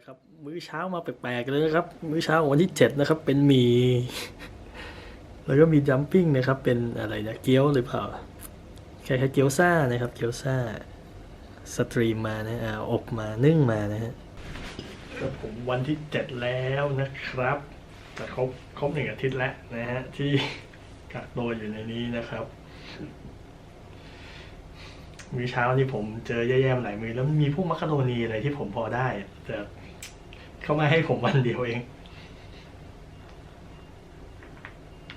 ละครับ มื้อเช้ามาแปลกๆเลยนะครับ มื้อเช้าวันที่เจ็ดนะครับ เป็นหมี่แล้วก็มีจัมปิ้งนะครับ เป็นอะไรนะเกี๊ยวหรือเปล่าคล้ายๆเกี๊ยวซ่านะครับ เกี๊ยวซ่าสตรีมมานะอ่าอบมานึ่งมานะฮะครับผมวันที่เจ็ดแล้วนะครับจะครบครบหนึ่งอาทิตย์แล้วนะฮะที่กักตัวอยู่ในนี้นะครับมื้อเช้านี่ผมเจอแย่ๆมาหลายมือแล้วมีพวกมักกะโรนีอะไรที่ผมพอได้แต่ เขามาให้ผมวันเดียวเอง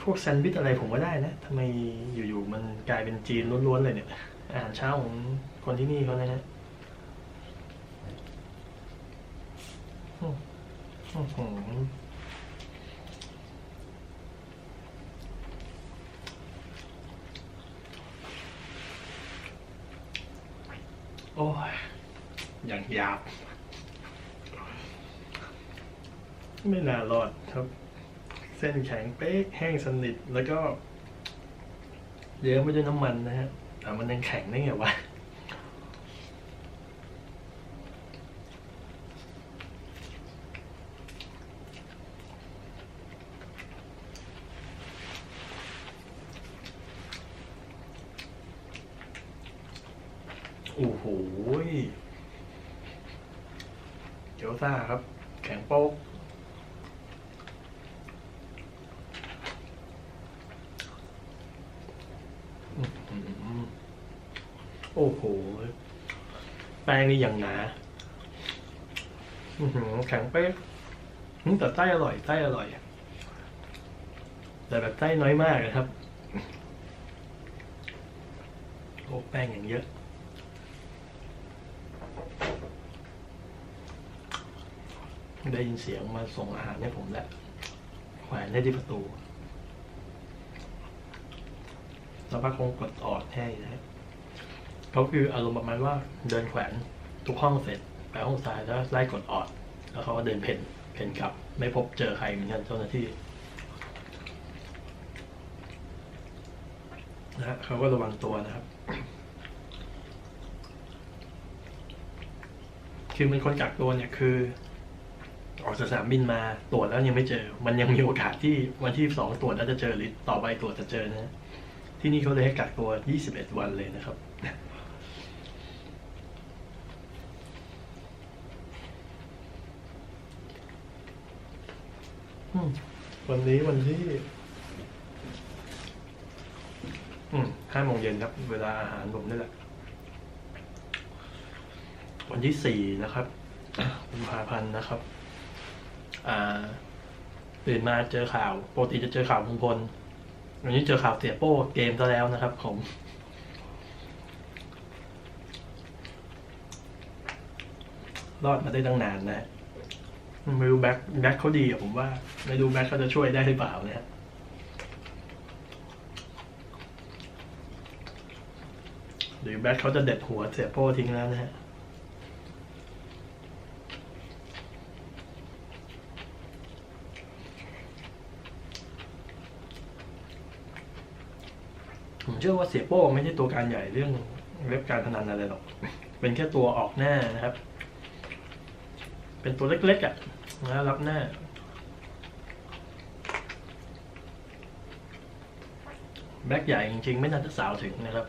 พวกแซนด์วิชอะไรผมก็ได้นะทำไมอยู่ๆมันกลายเป็นจีนล้วนๆเลยเนี่ย อาหารเช้าของคนที่นี่เขานะฮะโอ้ยอย่างหยาบ ไม่น่ารอดครับ เส้นแข็งเป๊กแห้งสนิทแล้วก็เยอะไม่ด้วยน้ำมันนะฮะแต่มันยังแข็งได้ไงวะโอ้โหเกี๊ยวซ่าครับ แข็งโป๊ก อืม โอ้โห แป้งนี่อย่างหนาแข็งเป๊กแต่ไส้อร่อยไส้อร่อย แต่แบบไส้น้อยมากนะครับ โอ้แป้งอย่างเยอะได้ยินเสียงมาส่งอาหารให้ผมแล้วแขวนได้ที่ประตู แล้วป้าคงกดออดให้นะฮะเขาคืออารมณ์ประมาณว่าเดินแขวนทุกห้องเสร็จไปห้องซ้ายแล้วไล่กดออด แล้วเขาก็เดินเพ่นเพ่นกลับ ไม่พบเจอใครเหมือนกันเจ้าหน้าที่นะฮะเขาก็ระวังตัวนะครับ คือมันคนกักตัวเนี่ยคือ ออกจากสนามบินมาตรวจแล้วยังไม่เจอ มันยังมีโอกาสที่วันที่สองตรวจแล้วจะเจอหรือต่อไปตรวจจะเจอนะฮะที่นี่เขาเลยให้กักตัว 21 วันเลยนะครับ วันนี้วันที่อืมห้าโมงเย็นครับ เวลาอาหารผมนี่แหละ วันที่สี่นะครับกุมภาพันธ์นะครับ อ่าตื่นมาเจอข่าวปกติจะเจอข่าวลุงพลวันนี้เจอข่าวเสียโป้เกมซะแล้วนะครับ ผม รอดมาได้ตั้งนานนะฮะ ไม่รู้แบ็คแบ็คเขาดีอะผมว่า ไม่รู้แบ็คเขาจะช่วยได้หรือเปล่านะฮะหรือแบ็คเขาจะเด็ดหัวเสียโป้ทิ้งแล้วนะฮะผมเชื่อว่าเสียโป้ไม่ใช่ตัวการใหญ่เรื่องเว็บการพนันอะไรหรอก เป็นแค่ตัวออกหน้านะครับ เป็นตัวเล็กๆอะ นะรับหน้า แบ็คใหญ่จริงๆ ไม่น่าจะสาวถึงนะครับ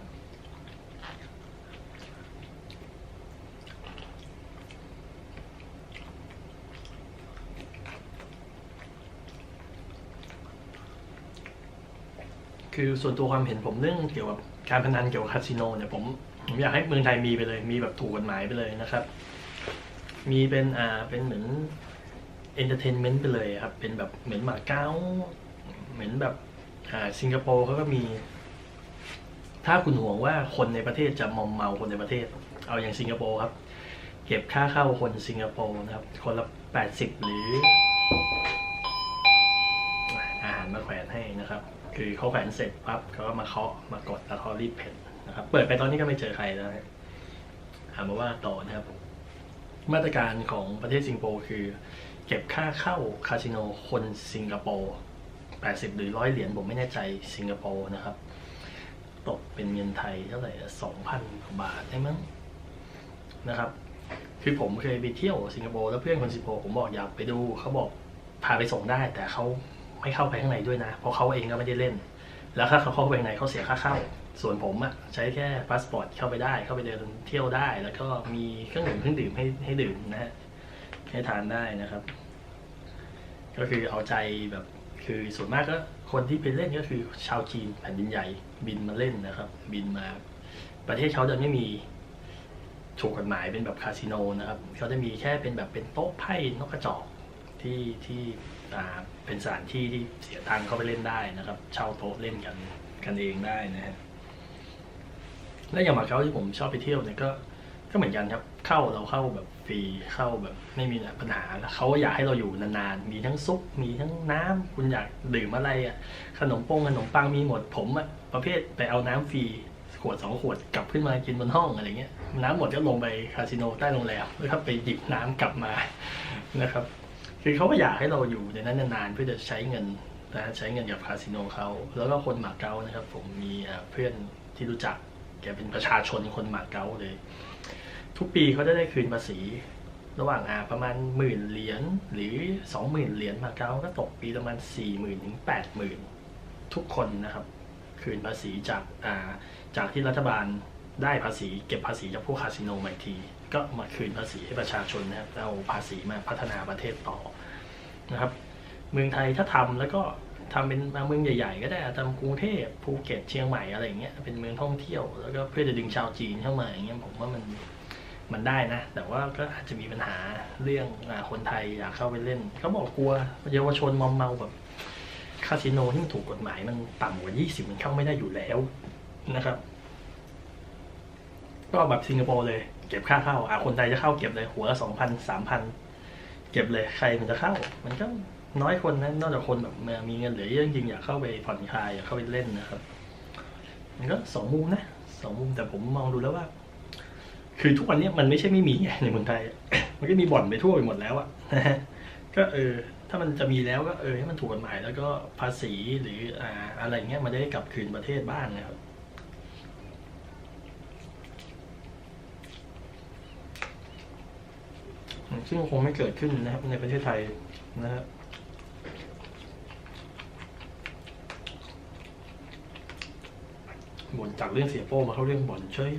คือส่วนตัวความเห็นผมเรื่องเกี่ยวกับการพนันเกี่ยวกับคาสิโนเนี่ยผมผมอยากให้เมืองไทยมีไปเลย มีแบบถูกกฎหมายไปเลยนะครับ มีเป็นอ่าเป็นเหมือน เอนเตอร์เทนเมนต์ไปเลยครับ เป็นแบบเหมือนหมาเก้า เหมือนแบบอ่าสิงคโปร์เขาก็มี ถ้าคุณห่วงว่าคนในประเทศจะมอมเมาคนในประเทศ เอาอย่างสิงคโปร์ครับ เก็บค่าเข้าคนสิงคโปร์นะครับ คนละแปดสิบหรืออาหารมาแขวนให้นะครับ คือเขาแขวนเสร็จปั๊บเขาก็มาเคาะมากดแล้วเขารีบเพ่นนะครับ เปิดไปตอนนี้ก็ไม่เจอใครแล้วนะถามมาว่าต่อนะครับ มาตรการของประเทศสิงคโปร์คือ เก็บค่าเข้าคาสิโนคนสิงคโปร์80 หรือร้อยเหรียญผมไม่แน่ใจสิงคโปร์นะครับ ตกเป็นเงินไทยเท่าไหร่สองพันกว่าบาทได้มั้งนะครับ คือผมเคยไปเที่ยวสิงคโปร์แล้วเพื่อนคนสิงคโปร์ผมบอกอยากไปดูเขาบอกพาไปส่งได้ แต่เขาไม่เข้าไปข้างในด้วยนะ เพราะเขาเองก็ไม่ได้เล่น แล้วถ้าเขาเข้าไปข้างในเขาเสียค่าเข้า ส่วนผมอะใช้แค่พาสปอร์ตเข้าไปได้เข้าไปเดินเที่ยวได้ แล้วก็มีเครื่องดื่มเครื่องดื่มให้ให้ดื่มนะฮะ ให้ทานได้นะครับ ก็คือเอาใจแบบคือส่วนมากก็คนที่ไปเล่นก็คือชาวจีนแผ่นดินใหญ่บินมาเล่นนะครับ บินมาประเทศเขาจะไม่มีถูกกฎหมายเป็นแบบคาสิโนนะครับเขาจะมีแค่เป็นแบบเป็นโต๊ะไพ่นกกระจอกที่ที่อ่าเป็นสถานที่ที่เสียตังค์เข้าไปเล่นได้นะครับ เช่าโต๊ะเล่นกันกันเองได้นะฮะและอย่างมาเก๊าที่ผมชอบไปเที่ยวเนี่ยก็ ก็เหมือนกันครับ เข้าเราเข้าแบบฟรีเข้าแบบไม่มีปัญหาแล้วเขาก็อยากให้เราอยู่นานๆ มีทั้งซุปมีทั้งน้ำคุณอยากดื่มอะไรอะขนมปงขนมปังมีหมดผมอะประเภทไปเอาน้ำฟรีขวดสองขวดกลับขึ้นมากินบนห้องอะไรเงี้ยน้ำหมดก็ลงไปคาสิโนใต้โรงแรมแล้วก็ไปหยิบน้ำกลับมานะครับ คือเขาก็อยากให้เราอยู่ในนั้นนานๆเพื่อจะใช้เงินนะใช้เงินกับคาสิโนเขาแล้วก็คนหมาเก๊านะครับ ผมมีเพื่อนที่รู้จักแกเป็นประชาชนคนหมาเก๊าเลย ทุกปีเขาจะได้คืนภาษี ระหว่างอ่าประมาณหมื่นเหรียญหรือสองหมื่นเหรียญมาเก๊าก็ตกปีประมาณสี่หมื่นถึงแปดหมื่นทุกคนนะครับ คืนภาษีจากอ่าจากที่รัฐบาลได้ภาษี เก็บภาษีจากพวกคาสิโนมาอีกที ก็มาคืนภาษีให้ประชาชนนะครับเอาภาษีมาพัฒนาประเทศต่อนะครับ เมืองไทยถ้าทำแล้วก็ทำเป็นเมืองใหญ่ ๆ ก็ได้ทำกรุงเทพภูเก็ตเชียงใหม่อะไรอย่างเงี้ยเป็นเมืองท่องเที่ยว แล้วก็เพื่อจะดึงชาวจีนเข้ามาอย่างเงี้ยผมว่ามัน มันได้นะ แต่ว่าก็อาจจะมีปัญหาเรื่องอคนไทยอยากเข้าไปเล่น เขาบอกกลัวเยาวชนมอมเมาแบบคาสิโนที่มันถูกกฎหมายมันต่ำกว่า 20 มันเข้าไม่ได้อยู่แล้วนะครับ ก็แบบสิงคโปร์เลย เก็บค่าเข้าอาคนไทยจะเข้าเก็บเลยหัวละสองพันสามพันเก็บเลยใครมันจะเข้า มันก็น้อยคนนะนอกจากคนแบบมีเงินเหลือเยอะจริงอยากเข้าไปผ่อนคลายอยากเข้าไปเล่นนะครับ มันก็สองมุมนะสองมุมแต่ผมมองดูแล้วว่า คือทุกวันนี้มันไม่ใช่ไม่มีไงในเมืองไทย มันก็มีบ่อนไปทั่วไปหมดแล้วอะนะฮะก็เออ ถ้ามันจะมีแล้วก็เออให้มันถูกกฎหมายแล้วก็ภาษีหรืออ่าอะไรเงี้ยมันได้กลับคืนประเทศบ้างนะครับซึ่งคงไม่เกิดขึ้นนะครับในประเทศไทยนะครับบ่นจากเรื่องเสียโป้มาเข้าเรื่องบ่อนเฉย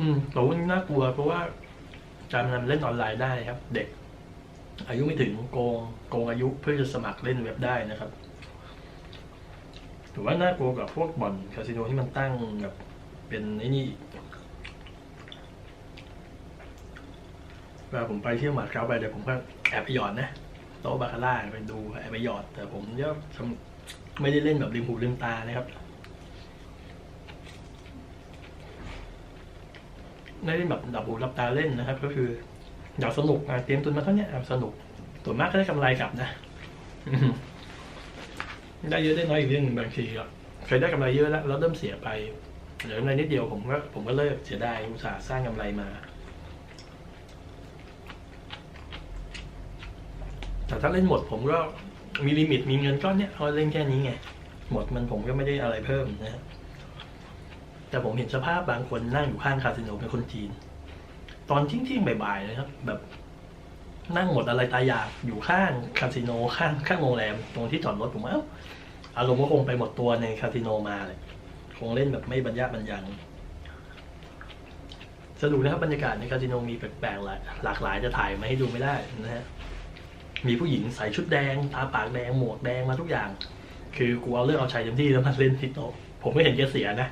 อืมแต่ว่าน่ากลัว เพราะว่าการพนันเล่นออนไลน์ได้ครับ เด็ก อายุไม่ถึงโกงโกงอายุเพื่อจะสมัครเล่นเว็บได้นะครับถือว่าน่ากลัวกับพวกบ่อนคาสิโนที่มันตั้งแบบเป็นไอ้นี่เวลาผมไปเที่ยวมาดเก๊าไปเดี๋ยวผมก็แอบไปหยอดนะโต๊ะบาคาร่าไปดูแอบไปหยอด แต่ผมก็ไม่ได้เล่นแบบริมหูริมตานะครับ ไม่ได้แบบดับหูรับตาเล่นนะครับ ก็คืออยากสนุกเตรียมตุนมาเท่านี้สนุกส่วนมากก็ได้กำไรกลับนะได้เยอะได้น้อยอีกเรื่องหนึ่งบางทีก็เคยได้กำไรเยอะแล้วแล้วเริ่มเสียไปเหลือกำไรนิดเดียวผมก็ผมก็เลิกเสียดายอุตส่าห์สร้างกำไรมา แต่ถ้าเล่นหมดผมก็มีลิมิตมีเงินก้อนเนี้ยเอาเล่นแค่นี้ไง หมดมันผมก็ไม่ได้อะไรเพิ่มนะฮะ แต่ผมเห็นสภาพบางคนนั่งอยู่ข้างคาสิโนเป็นคนจีน ตอนทิ้งๆบ่ายๆนะครับ แบบนั่งหมดอะไรตายอยากอยู่ข้างคาสิโนข้างข้างโรงแรมตรงที่จอดรถผมเอ้าอารมณ์ก็คงไปหมดตัวในคาสิโนมาเลยคงเล่นแบบไม่บรรยะบรรยังสนุกนะครับบรรยากาศในคาสิโนมีแปลกๆหลายหลากหลายจะถ่ายมาให้ดูไม่ได้นะฮะมีผู้หญิงใส่ชุดแดงทาปากแดงหมวกแดงมาทุกอย่าง คือกูเอาเรื่องเอาชัยเต็มที่แล้วมาเล่นที่โต๊ะผมไม่เห็นแกเสียนะ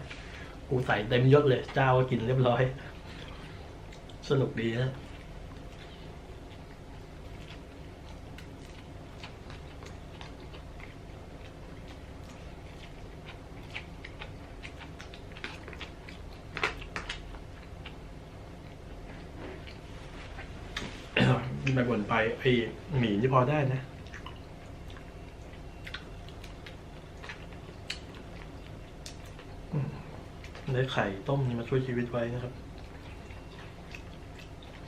กูใส่เต็มยศเลยเจ้าก็กินเรียบร้อย สนุกดีนะไปบ่นไปไอหมีที่พอได้นะ ได้ไข่ต้มนี่มาช่วยชีวิตไว้นะครับ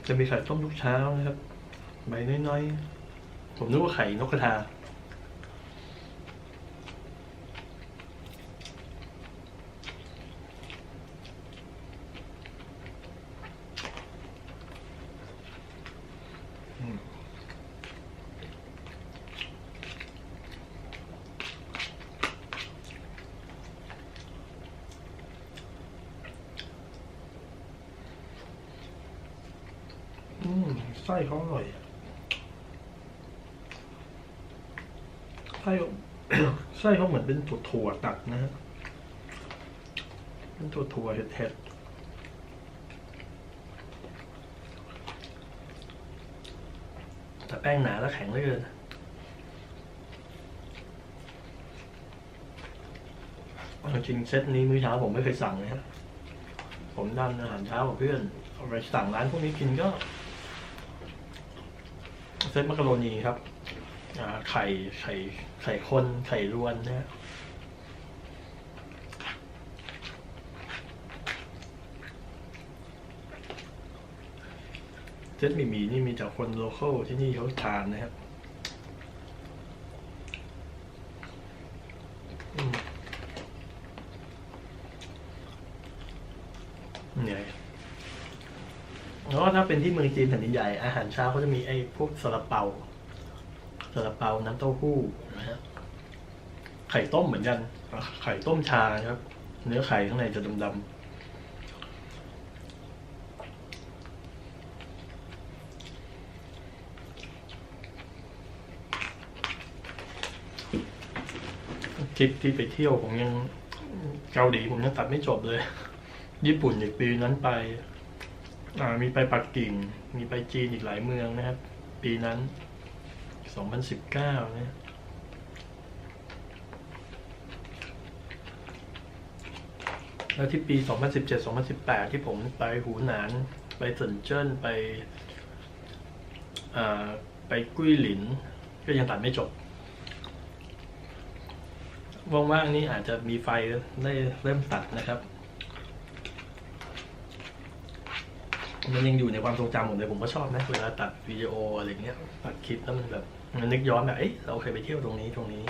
จะมีไข่ต้มทุกเช้านะครับ ใบน้อยๆ ผมนึกว่าไข่นกกระทา ส้เขาอร่อยไส้เขาไส้เขาเหมือนเป็นถั่วถั่วตัดนะฮะเป็นถั่วถั่วเห็ดเห็ดแต่แป้งหนาและแข็งเหลือเกินจริงเซตนี้มื้อเช้าผมไม่เคยสั่งเลยครับผมทานอาหารเช้ากับเพื่อนเอาไปสั่งร้านพวกนี้กินก็ เซตมักกะโรนีครับไข่ไข่ไข่คนไข่รวนนะเซตหมี่หมี่นี่มีจากคนโลเคอลที่นี่เขาทานนะครับเหนื่อย แล้วถ้าเป็นที่เมืองจีนแผ่นดินใหญ่อาหารเช้าเขาจะมีไอ้พวกซาลาเปาซาลาเปาน้ำเต้าหู้นะฮะไข่ต้มเหมือนกัน ไข่ต้มชาครับ เนื้อไข่ข้างในจะดำๆทริปที่ไปเที่ยวผมยังเกาหลีผมยังตัดไม่จบเลย ญี่ปุ่นอีกปีนั้นไป อ่ามีไปปักกิ่ง มีไปจีนอีกหลายเมืองนะครับ ปีนั้น 2019 นะแล้วที่ปี 2017-2018 ที่ผมไปหูหนาน ไปเซินเจิ้นไปไปกุ้ยหลิน ก็ยังตัดไม่จบ ว่างๆนี่อาจจะมีไฟได้เริ่มตัดนะครับ มันยังอยู่ในความทรงจำผมเลยผมก็ชอบนะเวลาตัดวิดีโออะไรเงี้ยตัดคลิปแล้วมันแบบมันนึกย้อนแบบเอ๊ะเราเคยไปเที่ยวตรงนี้ตรงนี้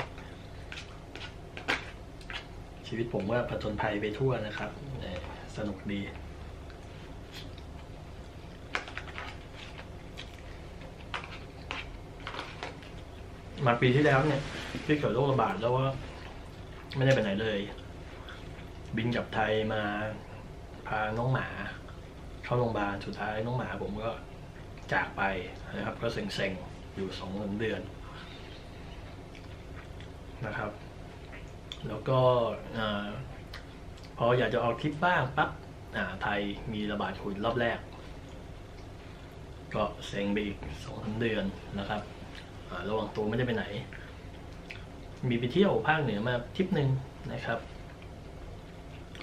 ชีวิตผมว่าผจญภัยไปทั่วนะครับสนุกดี มาปีที่แล้วเนี่ยที่เกิดโรคระบาดแล้วว่าไม่ได้ไปไหนเลย บินกลับไทยมาพาน้องหมา เข้าโรงพยาบาลสุดท้ายน้องหมาผมก็จากไปนะครับ ก็เซ็งๆ อยู่สองเดือนนะครับ แล้วก็อพออยากจะออกทริปบ้างปั๊บไทยมีระบาดโควิดรอบแรก ก็เซ็งไปอีกสองสามเดือนนะครับระหว่างตัวไม่ได้ไปไหน มีไปเที่ยวภาคเหนือมาทริปหนึ่งนะครับ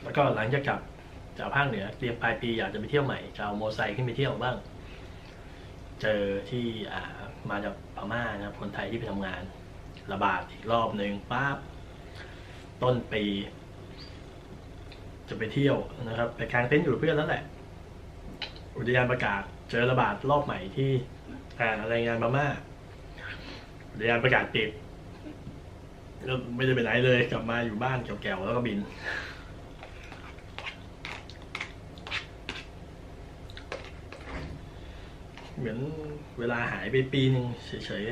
แล้วก็หลังจากกลับ จากภาคเหนือเตรียมปลายปีอยากจะไปเที่ยวใหม่จะเอาโมไซค์ขึ้นไปเที่ยวบ้าง เจอที่อ่ามาจากพม่านะครับคนไทยที่ไปทำงาน ระบาดอีกรอบหนึ่งปั๊บต้นปีจะไปเที่ยวนะครับไปกางเต็นท์อยู่เพื่อนแล้วแหละ อุทยานประกาศเจอระบาดรอบใหม่ที่อ่ารายงานพม่าอุทยานประกาศปิดก็ไม่ได้ไปไหนเลยกลับมาอยู่บ้านแก่วๆแล้วก็บิน เหมือนเวลาหายไปปีหนึ่งเฉย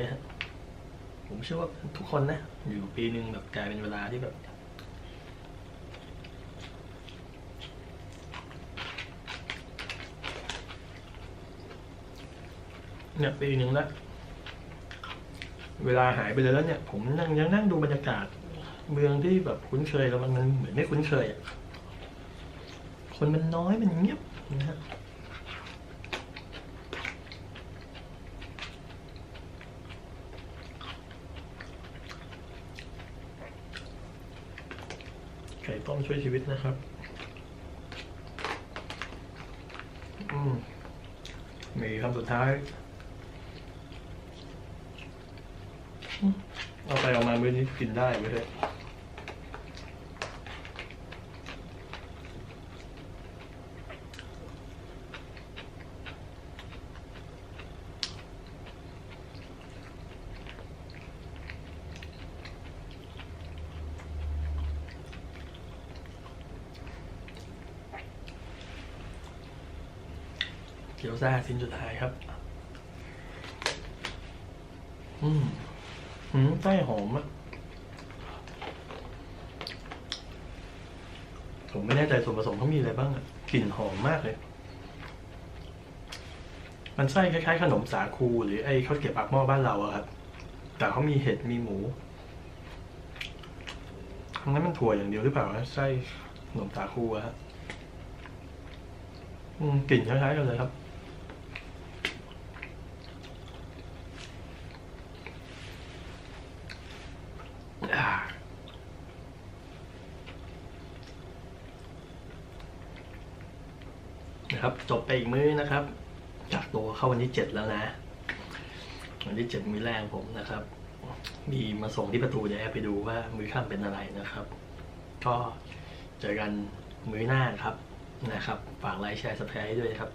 ๆผมเชื่อว่าทุกคนนะ อยู่ปีหนึ่งแบบกลายเป็นเวลาที่แบบ เนี่ยปีหนึ่งแล้วเวลาหายไปเลยแล้วเนี่ย ผมนั่งยังนั่งดูบรรยากาศ เมืองที่แบบคุ้นเคยแล้วมันเหมือนไม่คุ้นเคยอะคนมันน้อยมันเงียบนะฮะ ไก่ต้มช่วยชีวิตนะครับ อืมมีคำสุดท้ายอืมเอาไปเอามามื้อนี้กินได้ไหมเถ ซ่าชิ้นสุดท้ายครับ อืมอืมไส้หอมอะผมไม่แน่ใจส่วนผสมเขามีอะไรบ้างอะกลิ่นหอมมากเลย มันไส้คล้ายๆ ขนมสาคู หรือไอ้ข้าวเกรี๊ยวปากหม้อบ้านเราอะครับ แต่เขามีเห็ดมีหมูทั้งนั้นมันถั่วอย่างเดียวหรือเปล่าไส้ขนมสาคูอะฮะกลิ่นคล้ายๆกันเลยครับ อ่า นะครับ จบไปอีกมื้อนะครับจากตัวเข้าวันที่เจ็ดแล้วนะ วันที่เจ็ดมื้อแรกของผมนะครับ มีมาส่งที่ประตูเดี๋ยวแอบไปดูว่ามื้อค่ำเป็นอะไรนะครับ ก็เจอกันมื้อหน้าครับนะครับ ฝากไลค์แชร์สไครต์ด้วยนะครับ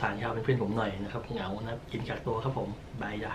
ทานข้าวเป็นเพื่อนผมหน่อยนะครับ เหงานะกินกักตัวครับผมบายจ้ะ